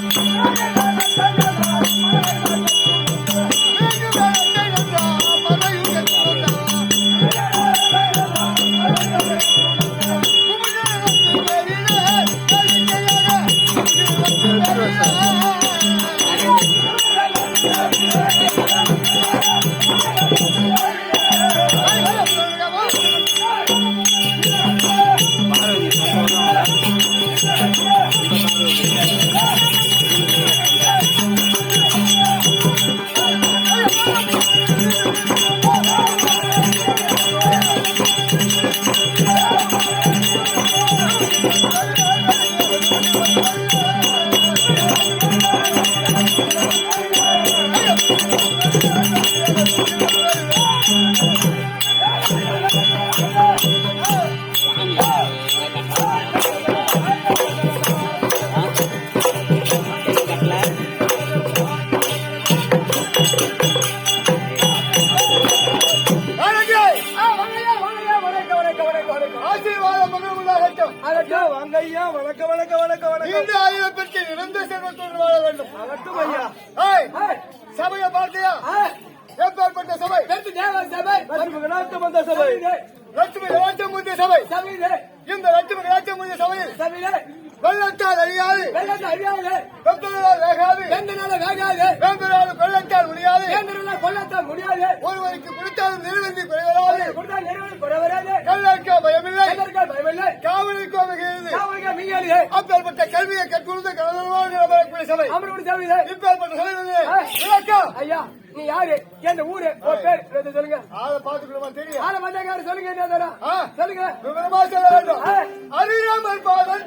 Amém. கலாச்சாரம் முந்திய சபை இந்த லட்சுமி கலாச்சாரம் முந்திய சபையில். வெள்ளத்தால் அழியாது. வெப்பங்களால் வேகாது. வேம்பலால் வெள்ளத்தால் முடியாது. ஒருவருக்கு குடித்தாலும் நிறுவந்தி குறைவராது. கல்லாட்கா பயமில்லை. காவலுக்கு மிகிறது அப்பேற்பட்ட கல்வியை கலந்தரமாக வரக்கூடிய சபை. இப்பேற்பட்ட சபை விளக்கம் ஐயா. நீ யாரு? எந்த ஊரு? பேர்? சொல்லுங்க. ஆளை பார்த்துக்கணுமா? தெரியும். ஆள வந்தாங்க சொல்லுங்க என்ன தரம் ஆ, சொல்லுங்க. விவரமா சொல்ல வேண்டும். அறியாமல் பாதம்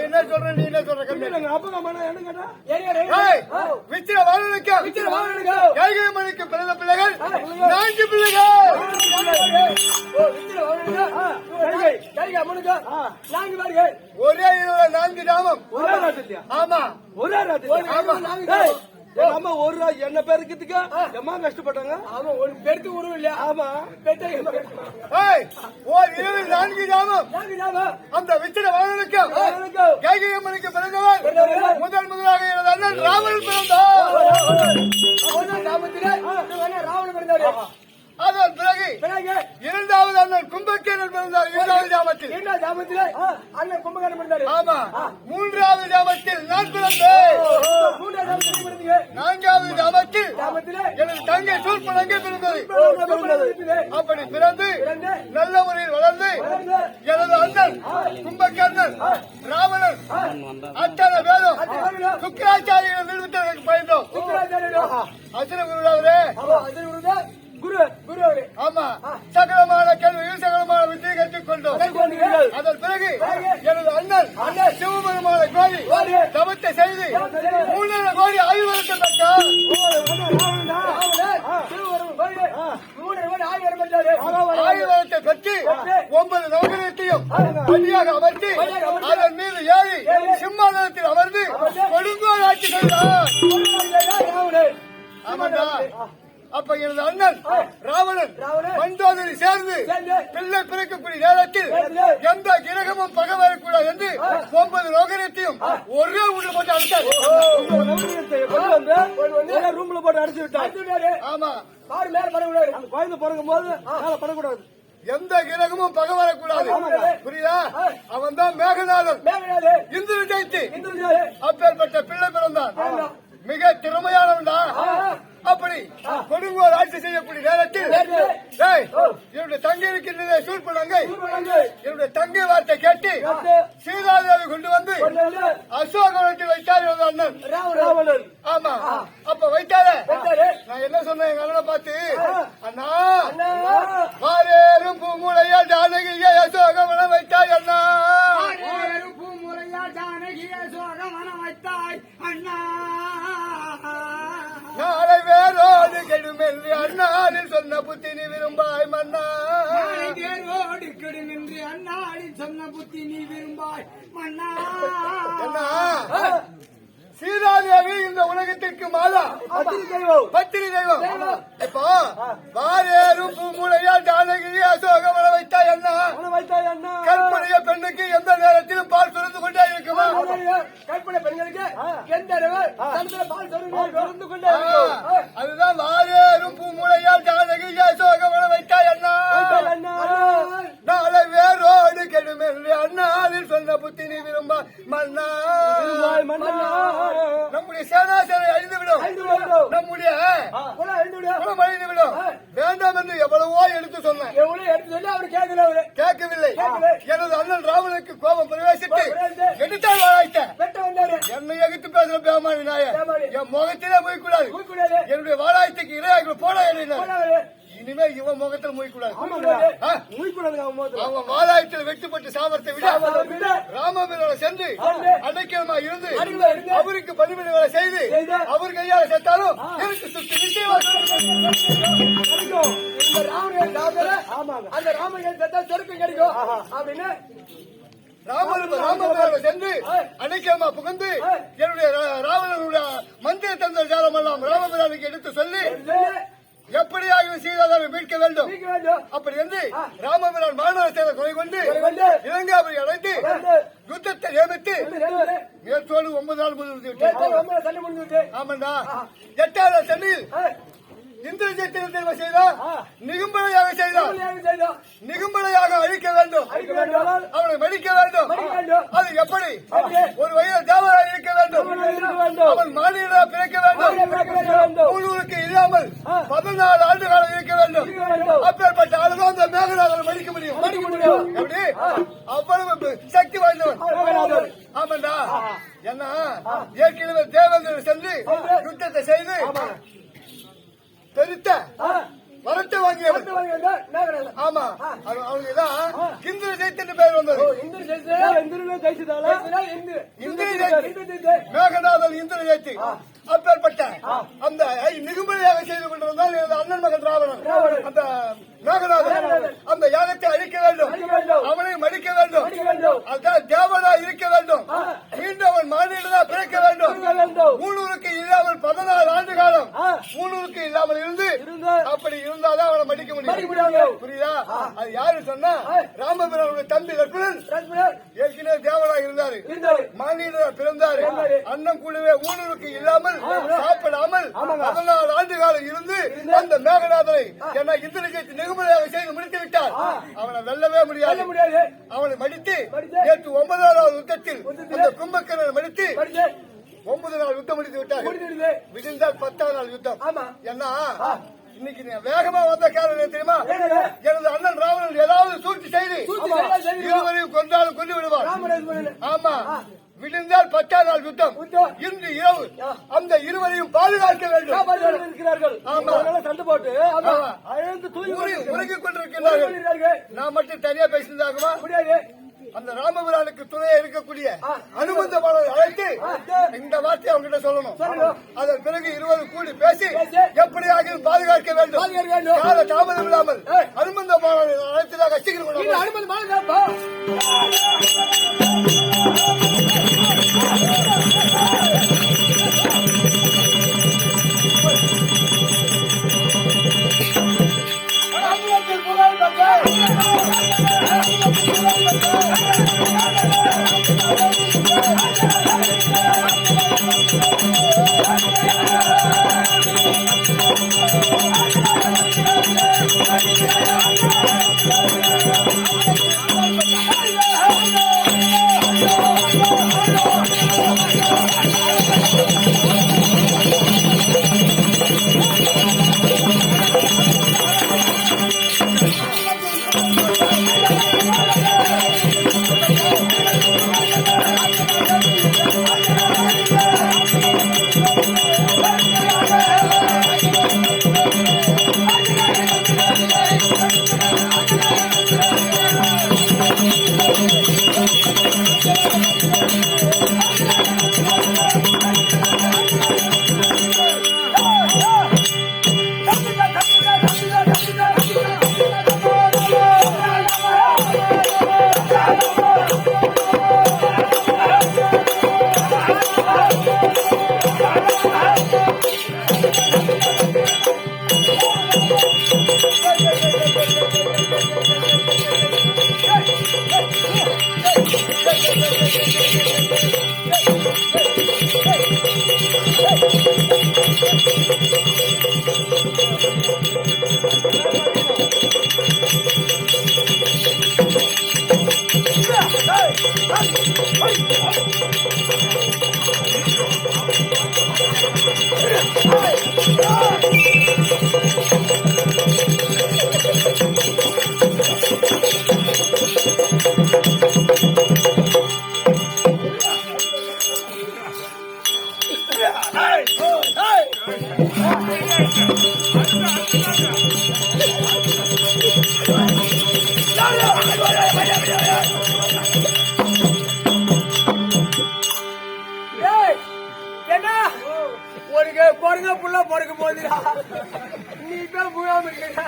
என்ன சொல்றேன் நீ என்ன சொல்ற விச்சிர வாழ்வனுக்கு விச்சிர வாழ்வனுக்கு. கைகை மணிக்கு பிறந்த பிள்ளைகள் நான்கு பிள்ளைகள். நான்கு நான்கு நாமம். ஆமா. ஒரே ராத்திரி அம்மா ஒரு என்ன பேருக்கிறதுக்கு எம்மா கஷ்டப்பட்டாங்க? ஆமா ஒரு பெருத்து உருவம் இல்லையா? ஆமா. ஓர் இரவில் நான்கு நாமம் அந்த விச்சிர வாழ்வனுக்கு கைகை மணிக்கு பிறந்தவர் முதல் முதலாக எனது அண்ணன் ராமன் பிறந்தார். ராவண பிறந்தாரு அதன் பிறகு பிறகு இரண்டாவது அண்ணன் கும்பக்கேரன் பிறந்தார். இரண்டாவது ஜாமத்தில் இரண்டாவது ஜாமத்திலே அண்ணன் கும்பகாரம் பிறந்தாரு. ஆமா. மூன்றாவது ஜாமத்தில் நான் பிறந்தேன். நான்காவது ஜாமத்தில் ஜாமத்திலே எனது தங்கை சூழ்பலங்கே பிறந்தது. பிறந்தது. அப்படி பிறந்து நல்ல முறையில் வளர்ந்து எனது அண்ணன் கும்பகர்ணன் ராவணன் அத்தனை வேதம் சுக்கராச்சாரியர்கள் நிறுவனத்திற்கு பயந்தோம். அசுர குருடாவரே குரு குரு ஆமா. சகலமான கேள்வியில் சகலமான வித்தியை கற்றுக் கொண்டோம் கொண்டீர்கள். அதன் பிறகு எனது அண்ணன் சிவபெருமான கோரி தவத்தை செய்து மூணு கோடி ஆய்வகத்தை பெற்றார் ஆய்வகத்தை பெற்று ஒன்பது நவகிரகத்தையும் பணியாக அமர்த்தி அதன் மீது ஏறி சிம்மாசனத்தில் அமர்ந்து கொடுங்கோல் ஆட்சி செய்தார். ஆமாண்டா அப்ப எனது அண்ணன் ராவணன் மண்டோதரி சேர்ந்து பிள்ளை பிறக்கக்கூடிய நேரத்தில் எந்த கிரகமும் பகை வரக்கூடாது என்று ஒன்பது நோகரத்தையும் ஒரே உள்ள போட்டு அழைத்தார் ரூம்ல போட்டு அடிச்சு விட்டாரு. ஆமா. அந்த குழந்தை பிறக்கும் போது மேல படக்கூடாது. எந்த கிரகமும் பகை வரக்கூடாது. புரியுதா? அவன் தான் மேகநாதன். இந்திர ஜெயித்து அப்பேற்பட்ட பிள்ளை மிக திறமையானவன் தான் அப்படி கொடுங்கோல் ஆட்சி செய்யக்கூடிய நேரத்தில் என்னுடைய தங்கை இருக்கின்றதை சூழ்படங்கை என்னுடைய தங்கை வார்த்தை கேட்டு சீதாதேவி கொண்டு வந்து அசோகவனத்தில் வைத்தார் அண்ணன். ஆமா. அப்ப வைத்தார? நான் என்ன சொன்னேன் எங்க அண்ணனை பார்த்து? அண்ணா வாரேறும் பூங்குளையா ஜாதகிரியா அசோகவனம் என்று அண்ணாவில் சொன்ன புத்தி நீ விரும்பாய் மன்னா. வேரோடு கெடு நின்று அண்ணாடில் சொன்ன புத்தி நீ விரும்பாய் மன்னா. சீதாதேவி இந்த உலகத்திற்கு மாதா பத்திரி தெய்வம் இப்போ வாரேறும் பூமுலையா வைத்தாய் அண்ணா மனம் வைத்தாய் அண்ணா கற்புடைய பெண்ணுக்கு எந்த நேரத்திலும் பால் சுரந்து கொண்டே இருக்குமா? கற்பனை பெண்களுக்கு எந்த பால் சொருங்க இருந்து கொண்டே அதுதான் வாரேறும் பூமுலையால் ஜானகிய அசோகமன வைத்தாய் அண்ணா வைத்தாய் அண்ணா நாளை வேரோடு கெடும் என்று அண்ணாவில் சொன்ன புத்தி நீ விரும்ப மன்னா திருவாய் மன்னா நம்முடைய சேனாசனை அழிந்துவிடும் ஐந்து வேண்டும் நம்முடைய கூட ஐந்து விடு குலம் அழிந்துவிடும் வேண்டாம் என்று எவ்வளவோ எடுத்து சொன்னேன் எவ்வளவு எடுத்து சொல்லி அவரு கேட்கல அவரு கேட்கவில்லை கேட்கவில்லை. எனது அண்ணன் ராவனுக்கு கோபம் பிரவேசித்து பிரவேசித்து. எடுத்தால் வாழாய்த்தேன் வெட்ட வந்தாரு என்னை எதிர்த்து பேசுற பேமானி நாய பேமானி. என் முகத்திலே போய்க்கூடாது கூடாது என்னுடைய வாழாயத்துக்கு இரையாக போட என்ன போனவரு இனிமே இவன் முகத்தில் மூய்க்கூடாது. வாழாயத்தில் வெட்டுப்பட்டு சாமர்த்தை விட. ராமபீரோட சென்று. அடைக்கலமா இருந்து. அவருக்கு வேலை செய்து. அவர் கையால செத்தாலும் எனக்கு சுத்தி நிச்சயமா அந்த ராமன் செத்தா சொருக்கம் கிடைக்கும்? அப்படின்னு ராமன் ராமபீரோட சென்று அடைக்கலமா புகுந்து என்னுடைய ராவணனுடைய மந்திர தந்த ஜாலம் எல்லாம் ராமபீரானுக்கு எடுத்து சொல்லி எப்படியாக சீதாதாவை மீட்க வேண்டும். அப்படி என்று ராமபிரான் மாணவ சேவை கொலை கொண்டு கொண்டு. இலங்காவை அழைத்து யுத்தத்தை நியமித்து மேற்கோடு ஒன்பது நாள் முடிந்து ஆமாண்டா. எட்டாவது சென்னையில் இந்திரஜித்திர தேர்வு செய்தார் நிகும்பலையாக செய்தார் நிகும்பலையாக அழிக்க வேண்டும். அவனை மடிக்க வேண்டும். அது எப்படி? ஒரு வயது தேவராக இருக்க வேண்டும். அவன் மாநில பிறக்க வேண்டும் பிறக்க வேண்டும். ஊழலுக்கு இல்லாமல் பதினாலு ஆண்டு காலம் இருக்க வேண்டும். அப்பேற்பட்ட ஆளுதான் அந்த மேகநாதனை மடிக்க முடியும். மடிக்க முடியும். எப்படி? அவ்வளவு சக்தி வாய்ந்தவன். ஆமாண்டா. என்ன? ஏற்கனவே தேவேந்திரன் சென்று யுத்தத்தை செய்து பெருத்த வரத்தை வாங்கியவன். ஆமா. அவனுக்கு தான் கிந்திர ஜெயித்து பேர் வந்தது. இந்திர ஜெயிச்சதால, இந்திர- இந்திர இந்திர ஜெயித்து. இந்திர ஜெயிச்சு. மேகநாதன் இந்திர அப்பேற்பட்ட அந்த நிகும்படியாக செய்து கொண்டிருந்தால் எனது அண்ணன் மகன் ராவணன். அந்த மேகநாதன் அந்த யாகத்தை அழிக்க வேண்டும். அவனை மடிக்க வேண்டும். அதான் தேவதா இருக்க வேண்டும். மீண்டும் அவன் மாநிலதா பிறக்க வேண்டும். மூணூருக்கு இல்லாமல் பதினாலு ஆண்டு காலம் ஆ. மூணூருக்கு இல்லாமல் இருந்து அப்படி இருந்தாதான் அவனை மடிக்க முடியும். புரியுதா? அது யாரு சொன்னா ராமபிரானுடைய தம்பி லட்சுமணன். ஏற்கனவே தேவரா இருந்தாரு. இருந்தாரு. மாநில பிறந்தாரு. அண்ணன் கூடவே ஊழலுக்கு இல்லாமல் சாப்பிடாமல் பதினாலு ஆண்டு காலம் இருந்து அந்த மேகநாதனை என்ன இந்திரஜித் நிகுமதியாக செய்து முடித்து விட்டார் அவனை வெல்லவே முடியாது முடியாது. அவனை மடித்து. நேற்று ஒன்பதாவது யுத்தத்தில் யுத்தத்தில் அந்த கும்பக்கரனை மடித்து ஒன்பது நாள் யுத்தம் முடித்து விட்டார். விடிந்தால் பத்தாவது நாள் யுத்தம். என்ன இன்னைக்கு நீ வேகமா வந்த காரணம் தெரியுமா? எனது அண்ணன் ராவணன் ஏதாவது சூழ்ச்சி செய்து. இருவரையும் கொன்றாலும் கொண்டு விடுவார். ஆமா விழுந்தால் பத்தாம் நாள் யுத்தம். இன்று இரவு அந்த இருவரையும் பாதுகாக்க வேண்டும் இருக்கிறார்கள். சண்டை போட்டு. உறங்கிக் கொண்டிருக்கிறார்கள். நான் மட்டும் தனியா பேசியிருந்தாகுமா முடியாது. அந்த ராமபிரானுக்கு துணையா இருக்கக்கூடிய பாடலை அழைத்து இந்த வார்த்தையை அவங்க கிட்ட சொல்லணும். அதன் பிறகு இருவரும் கூடி பேசி. எப்படியாக பாதுகாக்க வேண்டும். கால தாமதம் இல்லாமல் அனுமந்த பாடலை அழைத்ததாக சீக்கிரம் கொண்டு உனக்கு பொறுங்க புள்ள பொறுக்க போகுதுடா நீ தான் புகாம இருக்கா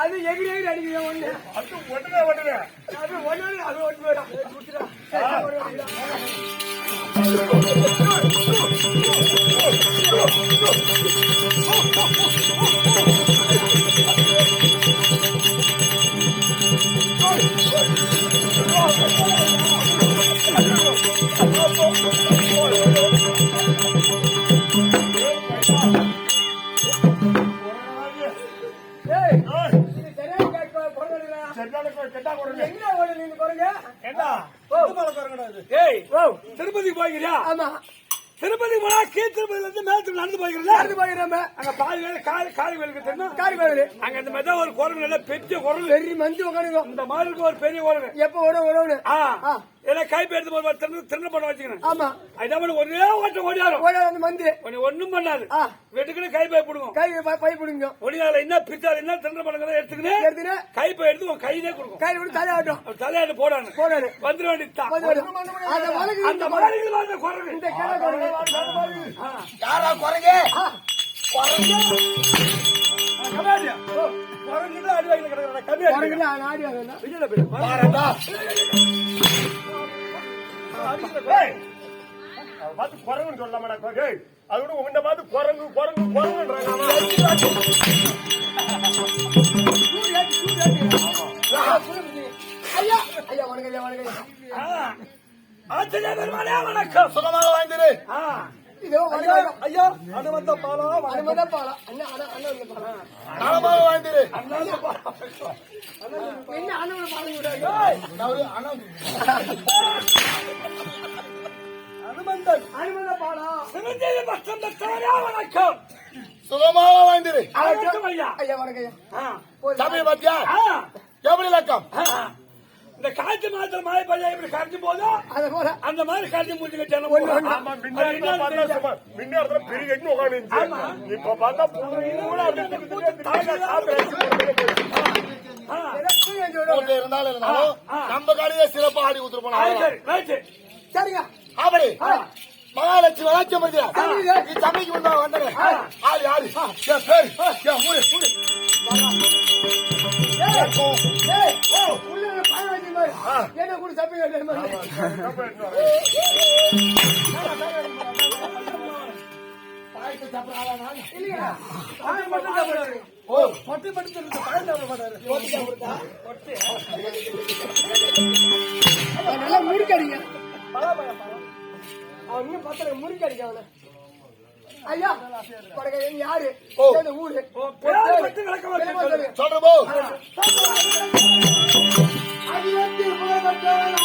அது எகிரி எகிரி அடிக்கிறேன் ஒண்ணு அது ஒண்ணுமே ஒண்ணுமே அது ஒண்ணு அது ஒண்ணு வேணும் குடுத்துடா. சரி, மேல நடந்து அங்க பாதி வேலை காலி காலி வேலைக்கு தெரியும் காரி அங்க இந்த மாதிரி ஒரு குரங்கு நல்லா பெரிய குரங்கு பெரிய மந்தி உட்காந்துங்க இந்த இருக்க ஒரு பெரிய குரங்கு எப்ப ஆ. ஆ. ஏன்னா கைப்பு எடுத்து போது திரு திரும்ப பண்ண வச்சுக்கணும். ஆமா. பண்ணி ஒரே ஓட்டம் ஓடியாரும். ஓட அந்த மந்தி உன்னை ஒண்ணும் பண்ணாது. ஆ. வெட்டுக்குன்னு கை பை பிடுங்கும். கை பை- பை பிடிங்க ஒடியால என்ன பிச்சாது என்ன திரும்ப பண்ணுங்க எடுத்துக்கின்னு எடுத்துன்னு கை பை எடுத்து உன் கையிலே கொடுக்கும். கை விட்டு தலையாட்டும் தலையாட்டு போடான்னு போடாது. வந்துட வேண்டியதுதான். அந்த மலைக்கு வாழ்ந்த குரங்கு. இந்த கிழ கொடுங்க யாரா கம்மியாடியா குரங்கு? தான் அடி வாங்கி கிடக்குறா கம்மியா குரங்குல நாடி வரணும் விஜயில போய் பாரதா பார்த்து குரங்குன்னு சொல்ல மாட்டா ஏய் அது கூட உங்க பார்த்து குரங்கு குரங்கு குரங்குன்றாங்க ஐயா ஐயா வணக்கம் ஐயா வணக்கம். ஆச்சரிய பெருமானே வணக்கம். சுகமாக வாழ்ந்துரு. ஐயா அது வந்த பாலம் அனுமதான் பாலம் அண்ணா அண்ணா அண்ணா என்ன அண்ணா பாலம் விடாது அவரு அண்ணன் அனுமந்தன். பாலம் சிவந்தேவி பட்டம் பெற்றவரே வணக்கம். சுகமாக வாழ்ந்துரு வணக்கம் ஐயா. வணக்கம் ஐயா. ஆ. சமய பாத்தியா. எப்படி லக்கம். இந்த காற்று மாத்திர மழை பெய்யா இப்படி கரைஞ்சு போதோ அத போல. அந்த மாதிரி கரைஞ்சு என்னன்னு தெரியல. முன்னாடி பெரிய எண்ணு உட்காந்து இப்ப பார்த்தா இருந்தாலும் இருந்தாலும். நம்ம காலையே சிறப்பா ஆடி ரைட்டு. சரிங்க. அப்படி மகாலட்சுமி சரிங்க. நீ சமைக்கு வந்தா வந்தேன். ஆளு ஆளு என் பேரு. என் ஊரு ஊரு என்ன கூட ஓ. பொட்டி மாட்டாரு. நல்லா முறுக்கடிங்க. அவன் பத்திர முறுக்கடிக்க அவனை. ஐயா யாரு? ஊரு. ஓ, அகிலத்தில் புகழ்பெற்றவனா.